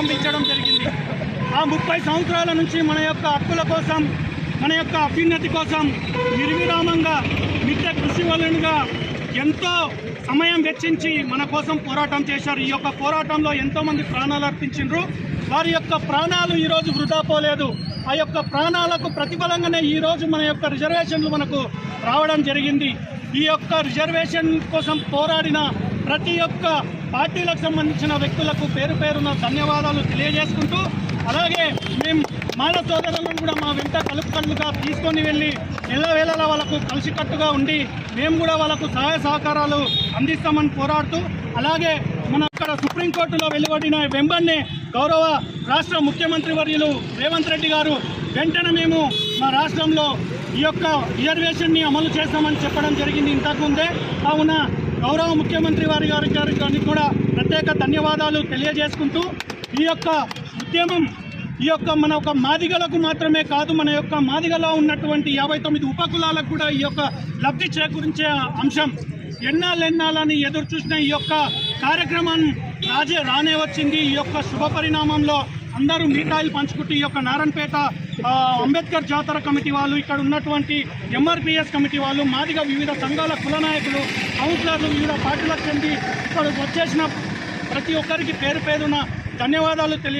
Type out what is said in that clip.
ప్రారంభించడం జరిగింది. ఆ ముప్పై సంవత్సరాల నుంచి మన యొక్క హక్కుల కోసం మన యొక్క అభ్యున్నతి కోసం నిర్విరామంగా నిత్య కృషి వలనగా ఎంతో సమయం వెచ్చించి మన కోసం పోరాటం చేశారు. ఈ యొక్క పోరాటంలో ఎంతోమంది ప్రాణాలు అర్పించారు వారి యొక్క ప్రాణాలు ఈరోజు వృధా పోలేదు. ఆ యొక్క ప్రాణాలకు ప్రతిఫలంగానే ఈరోజు మన యొక్క రిజర్వేషన్లు మనకు రావడం జరిగింది. ఈ యొక్క రిజర్వేషన్ కోసం పోరాడిన ప్రతి ఒక్క పార్టీలకు సంబంధించిన వ్యక్తులకు పేరు పేరున ధన్యవాదాలు తెలియజేసుకుంటూ అలాగే మేము మాల సోదరులను కూడా మా వెంట కలుపు కలుపుగా తీసుకొని వెళ్ళి ఎల్లవేళలా వాళ్ళకు కలిసికట్టుగా ఉండి మేము కూడా వాళ్ళకు సహాయ సహకారాలు అందిస్తామని పోరాడుతూ అలాగే మన అక్కడ సుప్రీంకోర్టులో వెలువడిన వెంబడిని గౌరవ రాష్ట్ర ముఖ్యమంత్రి వర్యులు రేవంత్ రెడ్డి గారు వెంటనే మేము మా రాష్ట్రంలో ఈ యొక్క రిజర్వేషన్ని అమలు చేస్తామని చెప్పడం జరిగింది ఇంతకుముందే కావున గౌరవ ముఖ్యమంత్రి వారి గారి గారికి కూడా ప్రత్యేక ధన్యవాదాలు తెలియజేసుకుంటూ ఈ యొక్క ఉద్యమం ఈ యొక్క మన ఒక మాదిగలకు మాత్రమే కాదు మన యొక్క మాదిగలో ఉన్నటువంటి యాభై తొమ్మిది ఉపకులాలకు కూడా ఈ యొక్క లబ్ధి చేకూరించే అంశం. ఎన్నాళ్ళెన్నాళ్ళని ఎదురు చూసిన ఈ యొక్క కార్యక్రమం రాజే రానే వచ్చింది. ఈ యొక్క శుభ పరిణామంలో అందరూ మిఠాయిలు పంచుకుంటూ ఈ యొక్క నారాయణపేట అంబేద్కర్ జాతర కమిటీ వాళ్ళు ఇక్కడ ఉన్నటువంటి ఎంఆర్పిఎస్ కమిటీ వాళ్ళు మాదిగా వివిధ సంఘాల కుల నాయకులు కౌన్సిలర్లు వివిధ పార్టీలకు చెంది ఇక్కడ వచ్చేసిన ప్రతి ఒక్కరికి పేరు పేరున ధన్యవాదాలు తెలియ